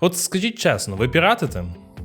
От скажіть чесно, ви піратите?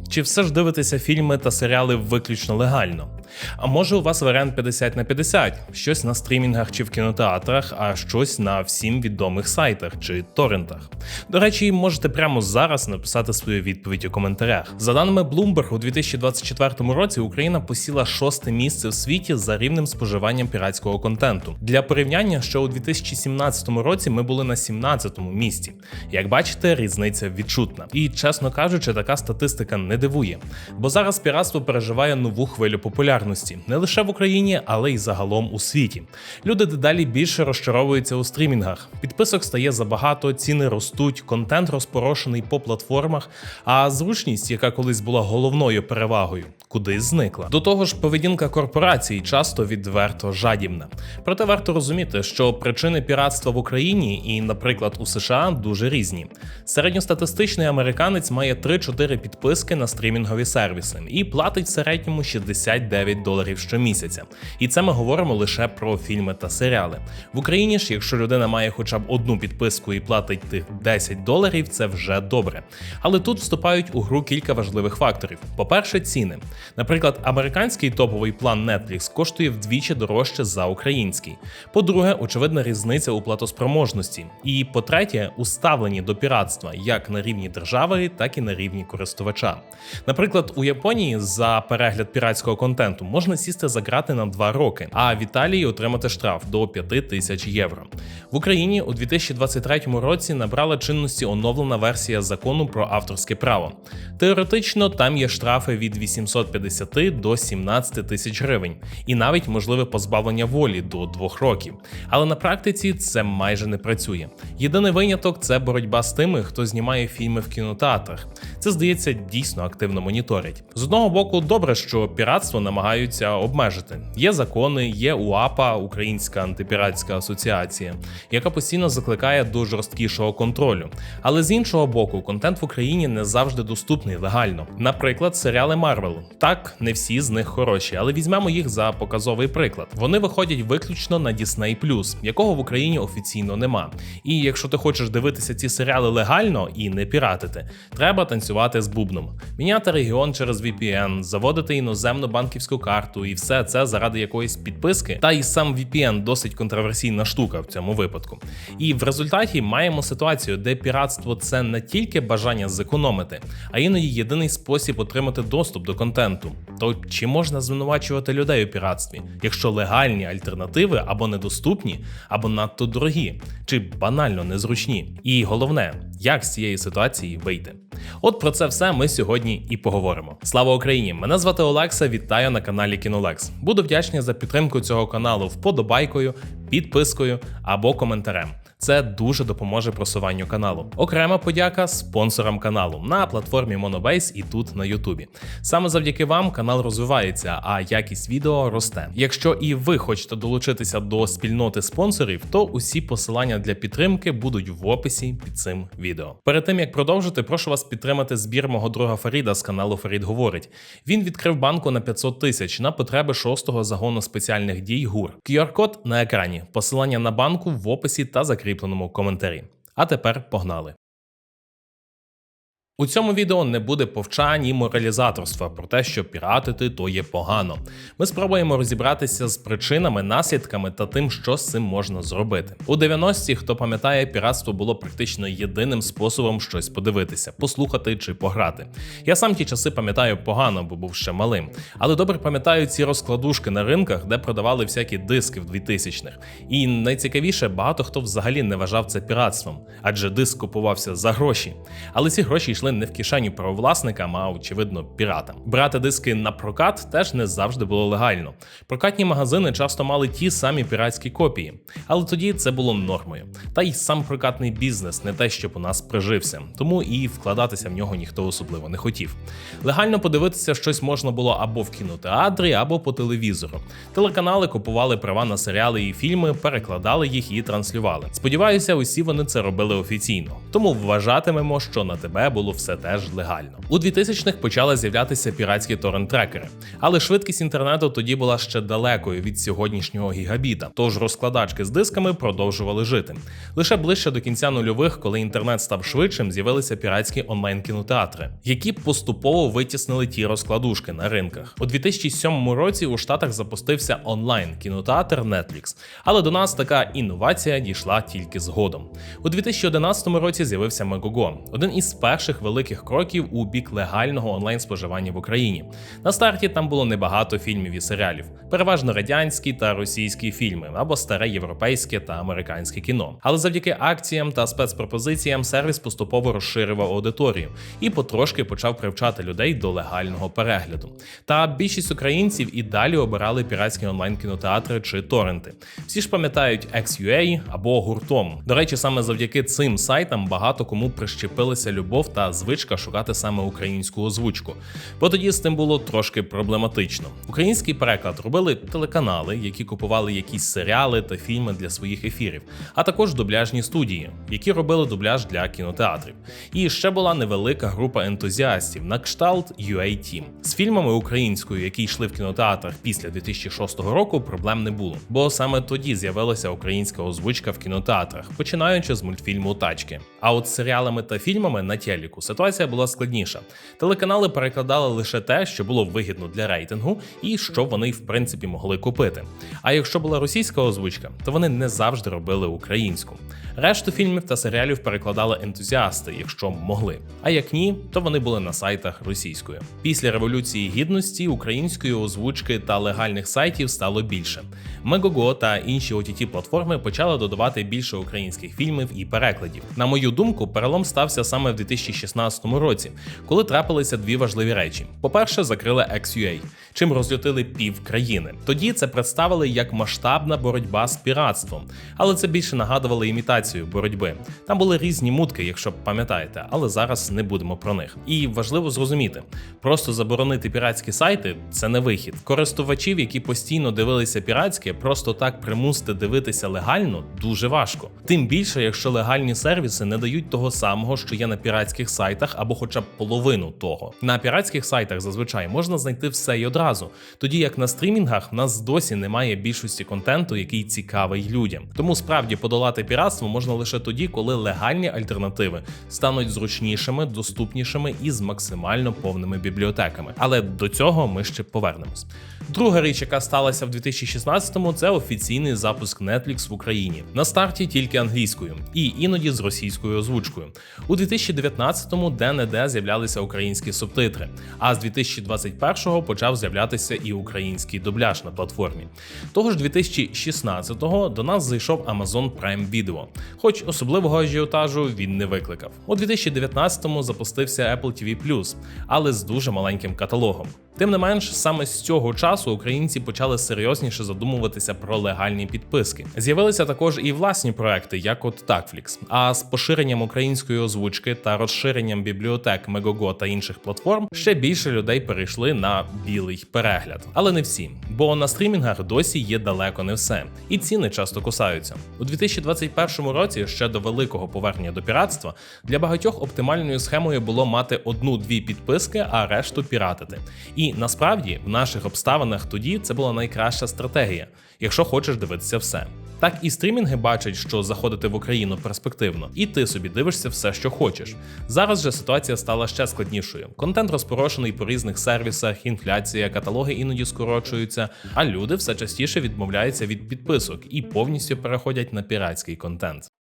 Чи все ж дивитеся фільми та серіали виключно легально? А може у вас варіант 50 на 50? щось на стрімінгах чи в кінотеатрах, а щось на всім відомих сайтах чи торрентах. До речі, можете прямо зараз написати свою відповідь у коментарях. За даними Bloomberg, у 2024 році Україна посіла шосте місце в світі за рівнем споживанням піратського контенту. Для порівняння, що у 2017 році ми були на 17-му місці. Як бачите, різниця відчутна. І чесно кажучи, така статистика не дивує, бо зараз піратство переживає нову хвилю популярності не лише в Україні, але й загалом у світі. Люди дедалі більше розчаровуються у стрімінгах. Підписок стає забагато, ціни ростуть, контент розпорошений по платформах, а зручність, яка колись була головною перевагою, кудись зникла. До того ж, поведінка корпорацій часто відверто жадібна. Проте варто розуміти, що причини піратства в Україні і, наприклад, у США дуже різні. Середньостатистичний американець має 3-4 підписки на стрімінгові сервіси і платить в середньому 69 доларів щомісяця. І це ми говоримо лише про фільми та серіали. В Україні ж, якщо людина має хоча б одну підписку і платить тих 10 доларів, це вже добре. Але тут вступають у гру кілька важливих факторів. По-перше, ціни. Наприклад, американський топовий план Netflix коштує вдвічі дорожче за український. По-друге, очевидна різниця у платоспроможності. І по-третє, у ставленні до піратства як на рівні держави, так і на рівні користувача. Наприклад, у Японії за перегляд піратського контенту можна сісти за грати на 2 роки, а в Італії отримати штраф до 5 тисяч євро. В Україні у 2023 році набрала чинності оновлена версія закону про авторське право. Теоретично там є штрафи від 850 до 17 тисяч гривень, і навіть можливе позбавлення волі до 2 років. Але на практиці це майже не працює. Єдиний виняток це боротьба з тими, хто знімає фільми в кінотеатрах. Це здається дійсно активно моніторять. З одного боку, добре, що піратство намагаються обмежити. Є закони, є УАПА, Українська антипіратська асоціація, яка постійно закликає до жорсткішого контролю. Але з іншого боку, контент в Україні не завжди доступний легально. Наприклад, серіали Марвел. Так, не всі з них хороші, але візьмемо їх за показовий приклад. Вони виходять виключно на Disney+, якого в Україні офіційно нема. І якщо ти хочеш дивитися ці серіали легально і не піратити, треба танцювати з бубном, міняти регіон через VPN, заводити іноземну банківську карту, і все це заради якоїсь підписки. Та і сам VPN досить контроверсійна штука в цьому випадку. І в результаті маємо ситуацію, де піратство це не тільки бажання зекономити, а іноді єдиний спосіб отримати доступ до контенту. То чи можна звинувачувати людей у піратстві, якщо легальні альтернативи або недоступні, або надто дорогі, чи банально незручні? І головне, як з цієї ситуації вийти? От про це все ми сьогодні і поговоримо. Слава Україні! Мене звати Олекса. Вітаю на каналі Кінолекс. Буду вдячний за підтримку цього каналу вподобайкою, підпискою або коментарем. Це дуже допоможе просуванню каналу. Окрема подяка спонсорам каналу на платформі Monobase і тут на Ютубі. Саме завдяки вам канал розвивається, а якість відео росте. Якщо і ви хочете долучитися до спільноти спонсорів, то усі посилання для підтримки будуть в описі під цим відео. Перед тим як продовжити, прошу вас підтримати збір мого друга Фаріда з каналу Фарід Говорить. Він відкрив банку на 500 тисяч на потреби шостого загону спеціальних дій ГУР. QR-код на екрані, посилання на банку в описі та закріпленому коментарі. А тепер погнали. У цьому відео не буде повчань і моралізаторства про те, що піратити то є погано. Ми спробуємо розібратися з причинами, наслідками та тим, що з цим можна зробити. У 90-ті, хто пам'ятає, піратство було практично єдиним способом щось подивитися, послухати чи пограти. Я сам ті часи пам'ятаю погано, бо був ще малим. Але добре пам'ятаю ці розкладушки на ринках, де продавали всякі диски в 2000-х. І найцікавіше, багато хто взагалі не вважав це піратством, адже диск купувався за гроші. Але ці гроші йшли не в кишеню правовласникам, а очевидно піратам. Брати диски на прокат теж не завжди було легально. Прокатні магазини часто мали ті самі піратські копії, але тоді це було нормою. Та й сам прокатний бізнес не те, щоб у нас прижився, тому і вкладатися в нього ніхто особливо не хотів. Легально подивитися щось можна було або в кінотеатрі, або по телевізору. Телеканали купували права на серіали і фільми, перекладали їх і транслювали. Сподіваюся, усі вони це робили офіційно. Тому вважатимемо, що на тебе було було все теж легально. У 2000-х почали з'являтися піратські торрент-трекери, але швидкість інтернету тоді була ще далекою від сьогоднішнього гігабіта. Тож розкладачки з дисками продовжували жити. Лише ближче до кінця нульових, коли інтернет став швидшим, з'явилися піратські онлайн-кінотеатри, які поступово витіснили ті розкладушки на ринках. У 2007 році у Штатах запустився онлайн-кінотеатр Netflix, але до нас така інновація дійшла тільки згодом. У 2011 році з'явився Megogo, один із перших великих кроків у бік легального онлайн-споживання в Україні. На старті там було небагато фільмів і серіалів, переважно радянські та російські фільми або старе європейське та американське кіно. Але завдяки акціям та спецпропозиціям сервіс поступово розширював аудиторію і потрошки почав привчати людей до легального перегляду. Та більшість українців і далі обирали піратські онлайн-кінотеатри чи торренти. Всі ж пам'ятають XUA або гуртом. До речі, саме завдяки цим сайтам багато кому прищепилася любов та звичка шукати саме українську озвучку. Бо тоді з тим було трошки проблематично. Український переклад робили телеканали, які купували якісь серіали та фільми для своїх ефірів, а також дубляжні студії, які робили дубляж для кінотеатрів. І ще була невелика група ентузіастів на кшталт UA Team. З фільмами українською, які йшли в кінотеатрах після 2006 року, проблем не було, бо саме тоді з'явилася українська озвучка в кінотеатрах, починаючи з мультфільму Тачки. А от серіалами та фільмами на телеку ситуація була складніша. Телеканали перекладали лише те, що було вигідно для рейтингу, і що вони в принципі могли купити. А якщо була російська озвучка, то вони не завжди робили українську. Решту фільмів та серіалів перекладали ентузіасти, якщо могли. А як ні, то вони були на сайтах російською. Після революції гідності української озвучки та легальних сайтів стало більше. Megogo та інші ott платформи почали додавати більше українських фільмів і перекладів. На мою думку, перелом стався саме в 2016 році, коли трапилися дві важливі речі: по-перше, закрили XUA, чим розлютили пів країни. Тоді це представили як масштабна боротьба з піратством, але це більше нагадувало імітацію боротьби. Там були різні мутки, якщо пам'ятаєте, але зараз не будемо про них. І важливо зрозуміти, просто заборонити піратські сайти це не вихід. Користувачів, які постійно дивилися піратське, просто так примусити дивитися легально дуже важко. Тим більше, якщо легальні сервіси не дають того самого, що є на піратських сайтах, або хоча б половину того. На піратських сайтах зазвичай можна знайти все й одразу, тоді як на стрімінгах в нас досі немає більшості контенту, який цікавий людям. Тому справді подолати піратство можна лише тоді, коли легальні альтернативи стануть зручнішими, доступнішими і з максимально повними бібліотеками. Але до цього ми ще повернемось. Друга річ, яка сталася в 2016-му, це офіційний запуск Netflix в Україні. На старті тільки англійською і іноді з російською озвучкою. У 2019-му де-не-де з'являлися українські субтитри, а з 2021-го почав з'являтися і український дубляж на платформі. Того ж 2016-го до нас зайшов Amazon Prime Video, хоч особливого ажіотажу він не викликав. У 2019-му запустився Apple TV+, але з дуже маленьким каталогом. Тим не менш, саме з цього часу українці почали серйозніше задумуватися про легальні підписки. З'явилися також і власні проекти, як от Takflix. А з поширенням української озвучки та розширенням бібліотек Megogo та інших платформ ще більше людей перейшли на білий перегляд. Але не всі, бо на стрімінгах досі є далеко не все, і ціни часто кусаються. У 2021 році, ще до великого повернення до піратства, для багатьох оптимальною схемою було мати одну-дві підписки, а решту піратити. І насправді в наших обставинах тоді це була найкраща стратегія, якщо хочеш дивитися все. Так і стрімінги бачать, що заходити в Україну перспективно, і ти собі дивишся все, що хочеш. Зараз же ситуація стала ще складнішою. Контент розпорошений по різних сервісах, інфляція, каталоги іноді скорочуються, а люди все частіше відмовляються від підписок і повністю переходять на піратський контент.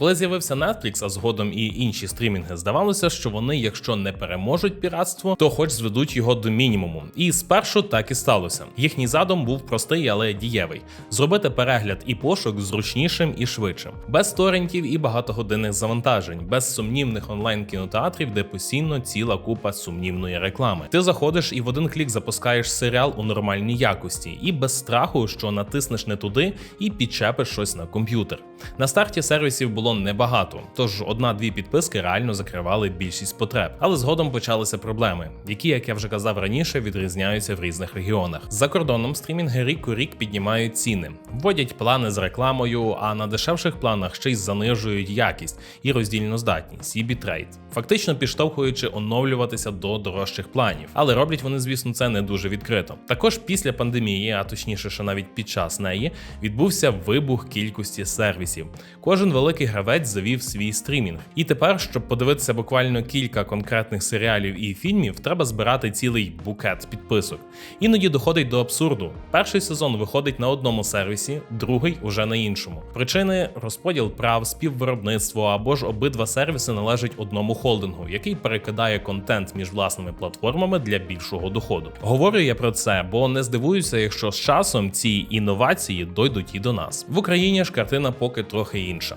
Коли з'явився Netflix, а згодом і інші стрімінги, здавалося, що вони, якщо не переможуть піратство, то хоч зведуть його до мінімуму. І спершу так і сталося. Їхній задум був простий, але дієвий: зробити перегляд і пошук зручнішим і швидшим, без торрентів і багатогодинних завантажень, без сумнівних онлайн кінотеатрів, де постійно ціла купа сумнівної реклами. Ти заходиш і в один клік запускаєш серіал у нормальній якості, і без страху, що натиснеш не туди і підчепиш щось на комп'ютер. На старті сервісів було було небагато, тож одна-дві підписки реально закривали більшість потреб. Але згодом почалися проблеми, які, як я вже казав раніше, відрізняються в різних регіонах. За кордоном стрімінги рік у рік піднімають ціни, вводять плани з рекламою, а на дешевших планах ще й занижують якість і роздільну здатність, і бітрейт, фактично підштовхуючи оновлюватися до дорожчих планів. Але роблять вони, звісно, це не дуже відкрито. Також після пандемії, а точніше, що навіть під час неї, відбувся вибух кількості сервісів. Кожен великий гравець завів свій стрімінг. І тепер, щоб подивитися буквально кілька конкретних серіалів і фільмів, треба збирати цілий букет підписок. Іноді доходить до абсурду. Перший сезон виходить на одному сервісі, другий уже на іншому. Причини розподіл прав, співвиробництво або ж обидва сервіси належать одному холдингу, який перекидає контент між власними платформами для більшого доходу. Говорю я про це, бо не здивуюся, якщо з часом ці інновації дойдуть і до нас. В Україні ж картина поки трохи інша.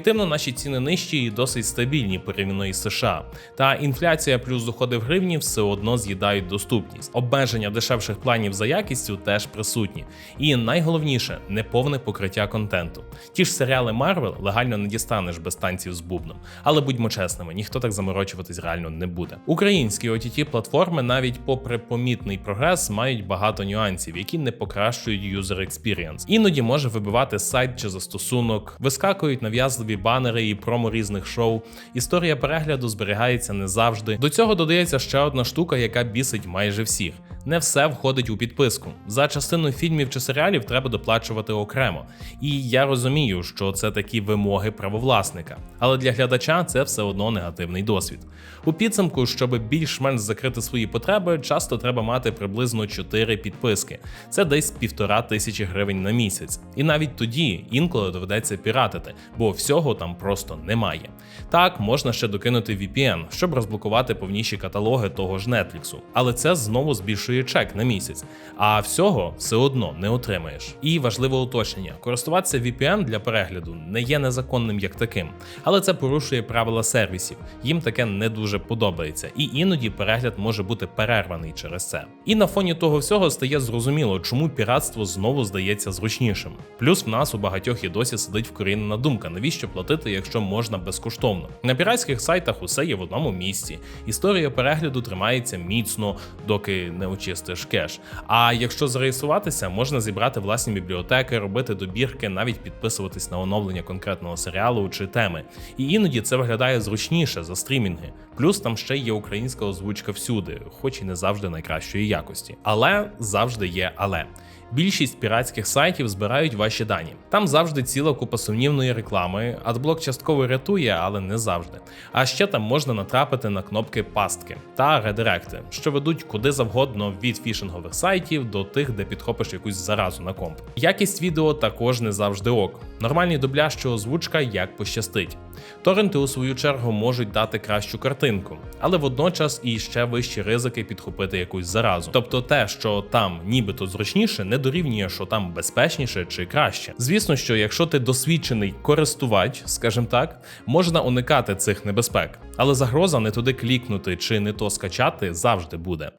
Об'єктивно, наші ціни нижчі і досить стабільні порівняно із США. Та інфляція плюс доходи в гривні все одно з'їдають доступність. Обмеження дешевших планів за якістю теж присутні. І найголовніше неповне покриття контенту. Ті ж серіали Марвел легально не дістанеш без танців з бубном. Але будьмо чесними, ніхто так заморочуватись реально не буде. Українські ott платформи, навіть попри помітний прогрес, мають багато нюансів, які не покращують user experience. Іноді може вибивати сайт чи застосунок, вискакують нав'язливі банери і промо різних шоу. Історія перегляду зберігається не завжди. До цього додається ще одна штука, яка бісить майже всіх. Не все входить у підписку. За частину фільмів чи серіалів треба доплачувати окремо. І я розумію, що це такі вимоги правовласника. Але для глядача це все одно негативний досвід. У підсумку, щоб більш-менш закрити свої потреби, часто треба мати приблизно 4 підписки. Це десь півтора тисячі гривень на місяць. І навіть тоді інколи доведеться піратити, бо всього там просто немає. Так, можна ще докинути VPN, щоб розблокувати повніші каталоги того ж Netflix. Але це знову збільшує чек на місяць, а всього все одно не отримаєш. І важливе уточнення: користуватися VPN для перегляду не є незаконним як таким, але це порушує правила сервісів. Їм таке не дуже подобається, і іноді перегляд може бути перерваний через це. І на фоні того всього стає зрозуміло, чому піратство знову здається зручнішим. Плюс в нас у багатьох і досі сидить вкорінена думка, навіщо платити, якщо можна безкоштовно. На піратських сайтах усе є в одному місці. Історія перегляду тримається міцно, доки не очистиш кеш. А якщо зареєструватися, можна зібрати власні бібліотеки, робити добірки, навіть підписуватись на оновлення конкретного серіалу чи теми. І іноді це виглядає зручніше за стрімінги. Плюс там ще є українська озвучка всюди, хоч і не завжди найкращої якості. Але завжди є але. Більшість піратських сайтів збирають ваші дані. Там завжди ціла купа сумнівної реклами, адблок частково рятує, але не завжди. А ще там можна натрапити на кнопки пастки та редиректи, що ведуть куди завгодно від фішингових сайтів до тих, де підхопиш якусь заразу на комп. Якість відео також не завжди ок. Нормальний дубляж чи озвучка як пощастить. Торренти, у свою чергу, можуть дати кращу картинку, але водночас і ще вищі ризики підхопити якусь заразу. Тобто те, що там нібито зручніше, не дорівнює, що там безпечніше чи краще. Звісно, що якщо ти досвідчений користувач, скажімо так, можна уникати цих небезпек, але загроза не туди клікнути чи не то скачати завжди буде.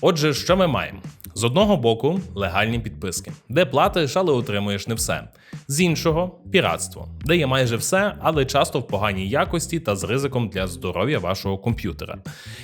Отже, що ми маємо? З одного боку, легальні підписки, де платиш, але отримуєш не все. З іншого піратство, де є майже все, але часто в поганій якості та з ризиком для здоров'я вашого комп'ютера.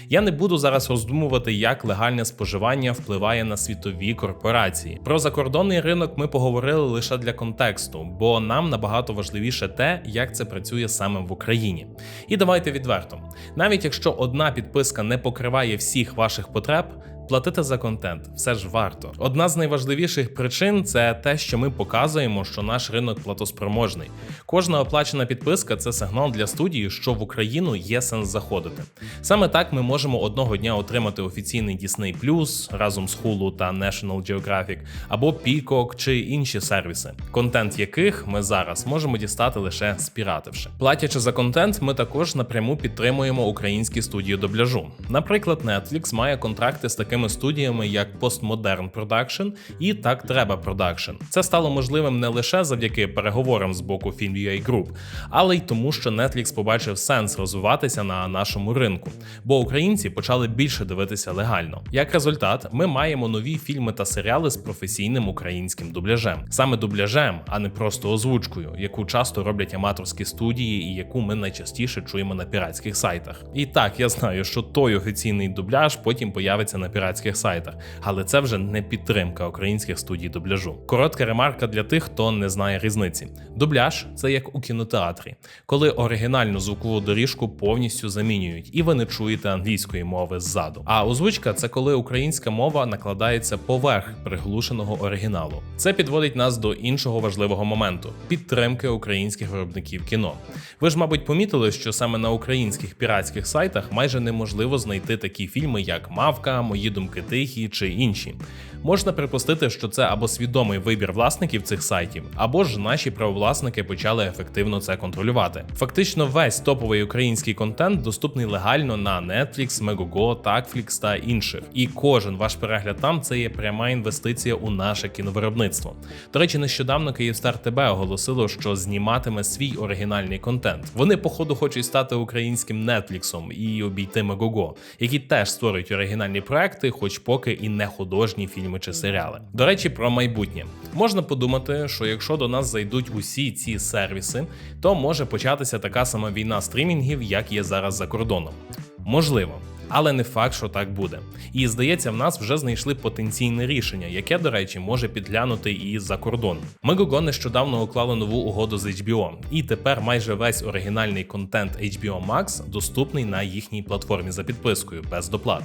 Я не буду зараз роздумувати, як легальне споживання впливає на світові корпорації. Про закордонний ринок ми поговорили лише для контексту, бо нам набагато важливіше те, як це працює саме в Україні. І давайте відверто: навіть якщо одна підписка не покриває всіх ваших потреб. Платити за контент все ж варто. Одна з найважливіших причин це те, що ми показуємо, що наш ринок платоспроможний. Кожна оплачена підписка це сигнал для студії, що в Україну є сенс заходити. Саме так ми можемо одного дня отримати офіційний Disney+, разом з Hulu та National Geographic, або Peacock чи інші сервіси, контент яких ми зараз можемо дістати лише спіративши. Платячи за контент, ми також напряму підтримуємо українські студії дубляжу. Наприклад, Netflix має контракти з такими такими студіями, як Postmodern Production і Так Треба Production. Це стало можливим не лише завдяки переговорам з боку Film.ua Group, але й тому, що Netflix побачив сенс розвиватися на нашому ринку, бо українці почали більше дивитися легально. Як результат, ми маємо нові фільми та серіали з професійним українським дубляжем, саме дубляжем, а не просто озвучкою, яку часто роблять аматорські студії і яку ми найчастіше чуємо на піратських сайтах. І так, я знаю, що той офіційний дубляж потім появиться на піратських сайтах, але це вже не підтримка українських студій дубляжу. Коротка ремарка для тих, хто не знає різниці. Дубляж це як у кінотеатрі, коли оригінальну звукову доріжку повністю замінюють, і ви не чуєте англійської мови ззаду. А озвучка це коли українська мова накладається поверх приглушеного оригіналу. Це підводить нас до іншого важливого моменту підтримки українських виробників кіно. Ви ж, мабуть, помітили, що саме на українських піратських сайтах майже неможливо знайти такі фільми, як Мавка, Мої думки тихі чи інші. Можна припустити, що це або свідомий вибір власників цих сайтів, або ж наші правовласники почали ефективно це контролювати. Фактично, весь топовий український контент доступний легально на Netflix, Megogo, Takflix та інших. І кожен ваш перегляд там це є пряма інвестиція у наше кіновиробництво. До речі, нещодавно Київстар ТБ оголосило, що зніматиме свій оригінальний контент. Вони, походу, хочуть стати українським Netflix і обійти Megogo, які теж створюють оригінальні проекти, хоч поки і не художні фільми чи серіали. До речі, про майбутнє можна подумати, що якщо до нас зайдуть усі ці сервіси, то може початися така сама війна стрімінгів, як є зараз за кордоном. Можливо. Але не факт, що так буде. І здається, в нас вже знайшли потенційне рішення, яке, до речі, може підглянути і за кордон. Megogo нещодавно уклали нову угоду з HBO, і тепер майже весь оригінальний контент HBO Max доступний на їхній платформі за підпискою без доплат.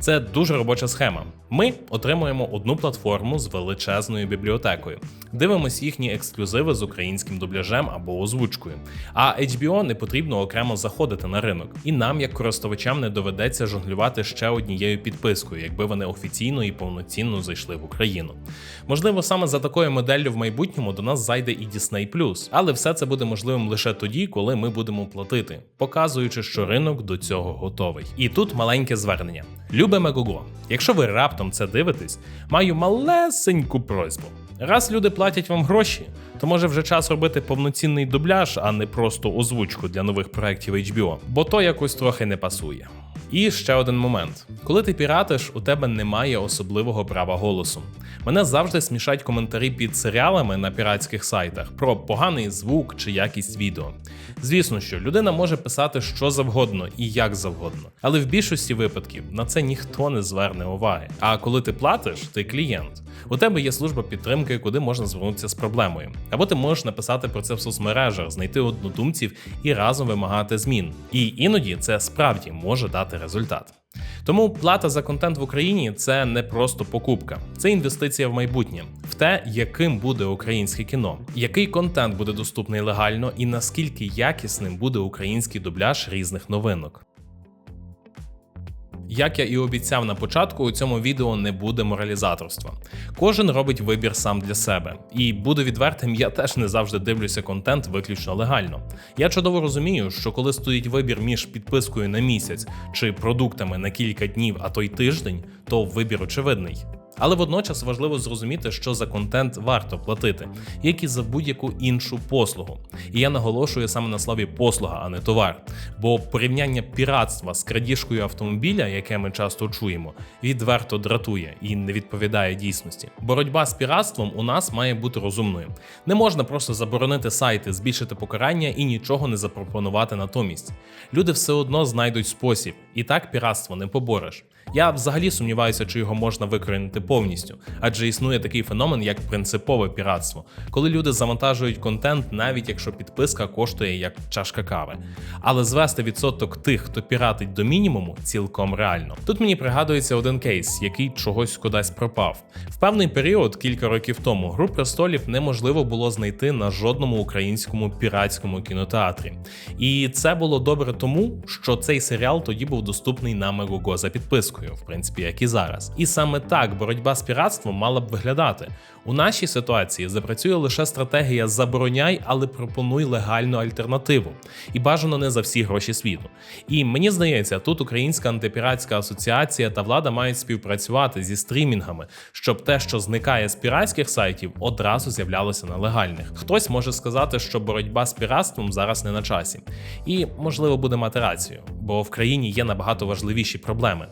Це дуже робоча схема. Ми отримуємо одну платформу з величезною бібліотекою, дивимось їхні ексклюзиви з українським дубляжем або озвучкою. А HBO не потрібно окремо заходити на ринок, і нам, як користувачам, не доведеться жонглювати ще однією підпискою, якби вони офіційно і повноцінно зайшли в Україну. Можливо, саме за такою моделлю в майбутньому до нас зайде і Disney+, але все це буде можливим лише тоді, коли ми будемо платити, показуючи, що ринок до цього готовий. І тут маленьке звернення. Любе Мегого, якщо ви раптом це дивитесь, маю малесеньку просьбу. Раз люди платять вам гроші, то може вже час робити повноцінний дубляж, а не просто озвучку для нових проєктів HBO, бо то якось трохи не пасує. І ще один момент: коли ти піратиш, у тебе немає особливого права голосу. Мене завжди смішать коментарі під серіалами на піратських сайтах про поганий звук чи якість відео. Звісно, що людина може писати що завгодно і як завгодно, але в більшості випадків на це ніхто не зверне уваги. А коли ти платиш, ти клієнт. У тебе є служба підтримки, куди можна звернутися з проблемою. Або ти можеш написати про це в соцмережах, знайти однодумців і разом вимагати змін. І іноді це справді може дати результат. Тому плата за контент в Україні це не просто покупка, це інвестиція в майбутнє, в те, яким буде українське кіно, який контент буде доступний легально і наскільки якісним буде український дубляж різних новинок. Як я і обіцяв на початку, у цьому відео не буде моралізаторства. Кожен робить вибір сам для себе. І буду відвертим, я теж не завжди дивлюся контент виключно легально. Я чудово розумію, що коли стоїть вибір між підпискою на місяць чи продуктами на кілька днів, а то й тиждень, то вибір очевидний. Але водночас важливо зрозуміти, що за контент варто платити, як і за будь-яку іншу послугу. І я наголошую саме на слові послуга, а не товар. Бо порівняння піратства з крадіжкою автомобіля, яке ми часто чуємо, відверто дратує і не відповідає дійсності. Боротьба з піратством у нас має бути розумною. Не можна просто заборонити сайти, збільшити покарання і нічого не запропонувати натомість. Люди все одно знайдуть спосіб, і так піратство не побореш. Я взагалі сумніваюся, чи його можна викорінити повністю, адже існує такий феномен, як принципове піратство, коли люди завантажують контент, навіть якщо підписка коштує як чашка кави. Але звести відсоток тих, хто піратить до мінімуму, цілком реально. Тут мені пригадується один кейс, який чогось кудись пропав. В певний період, кілька років тому, гру престолів неможливо було знайти на жодному українському піратському кінотеатрі. І це було добре тому, що цей серіал тоді був доступний на Мегого за підпискою, в принципі, як і зараз. І саме так боротьба з піратством мала б виглядати. У нашій ситуації запрацює лише стратегія забороняй, але пропонуй легальну альтернативу. І бажано не за всі гроші світу. І мені здається, тут Українська антипіратська асоціація та влада мають співпрацювати зі стрімінгами, щоб те, що зникає з піратських сайтів, одразу з'являлося на легальних. Хтось може сказати, що боротьба з піратством зараз не на часі, і можливо буде мати рацію, бо в країні є набагато важливіші проблеми.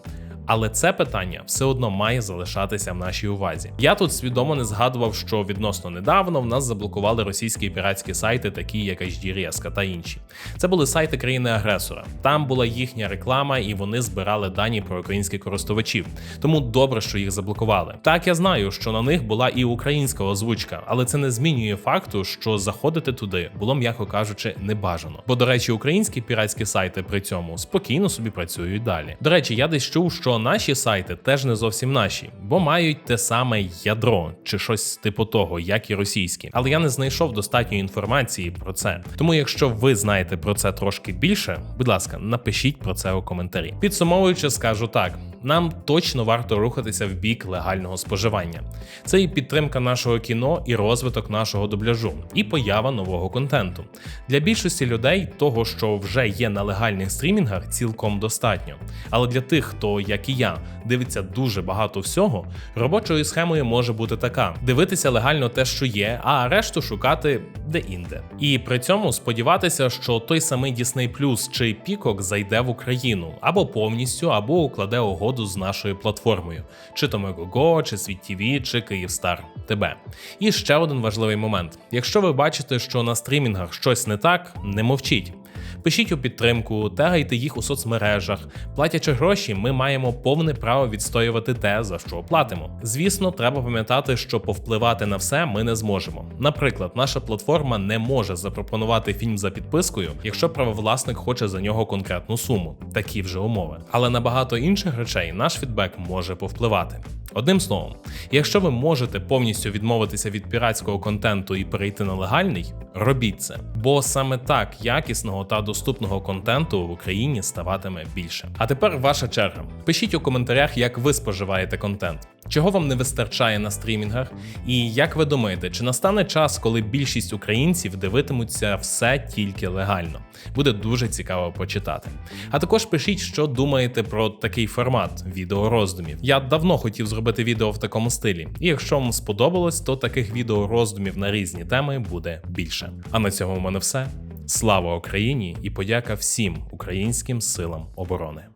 Але це питання все одно має залишатися в нашій увазі. Я тут свідомо не згадував, що відносно недавно в нас заблокували російські піратські сайти, такі як HDRESK та інші. Це були сайти країни-агресора. Там була їхня реклама, і вони збирали дані про українських користувачів. Тому добре, що їх заблокували. Так я знаю, що на них була і українська озвучка, але це не змінює факту, що заходити туди було, м'яко кажучи, не бажано. Бо, до речі, українські піратські сайти при цьому спокійно собі працюють далі. До речі, я десь чув, що наші сайти теж не зовсім наші, бо мають те саме ядро чи щось типу того, як і російські. Але я не знайшов достатньої інформації про це. Тому, якщо ви знаєте про це трошки більше, будь ласка, напишіть про це у коментарі. Підсумовуючи, скажу так: нам точно варто рухатися в бік легального споживання. Це і підтримка нашого кіно, і розвиток нашого дубляжу, і поява нового контенту. Для більшості людей того, що вже є на легальних стрімінгах, цілком достатньо. Але для тих, хто, як і я, дивиться дуже багато всього, робочою схемою може бути така: дивитися легально те, що є, а решту шукати де-інде. І при цьому сподіватися, що той самий Disney Plus чи Peacock зайде в Україну або повністю, або укладе угоду з нашою платформою, чи то Megogo, чи Світ TV, чи Київстар ТБ. І ще один важливий момент: якщо ви бачите, що на стрімінгах щось не так, не мовчіть. Пишіть у підтримку, тегайте їх у соцмережах. Платячи гроші, ми маємо повне право відстоювати те, за що платимо. Звісно, треба пам'ятати, що повпливати на все ми не зможемо. Наприклад, наша платформа не може запропонувати фільм за підпискою, якщо правовласник хоче за нього конкретну суму. Такі вже умови. Але на багато інших речей наш фідбек може повпливати. Одним словом, якщо ви можете повністю відмовитися від піратського контенту і перейти на легальний, робіть це, бо саме так якісного та доступного контенту в Україні ставатиме більше. А тепер ваша черга. Пишіть у коментарях, як ви споживаєте контент. Чого вам не вистачає на стрімінгах? І як ви думаєте, чи настане час, коли більшість українців дивитимуться все тільки легально? Буде дуже цікаво почитати. А також пишіть, що думаєте про такий формат відеороздумів. Я давно хотів зробити відео в такому стилі, і якщо вам сподобалось, то таких відеороздумів на різні теми буде більше. А на цьому в мене все. Слава Україні і подяка всім українським силам оборони.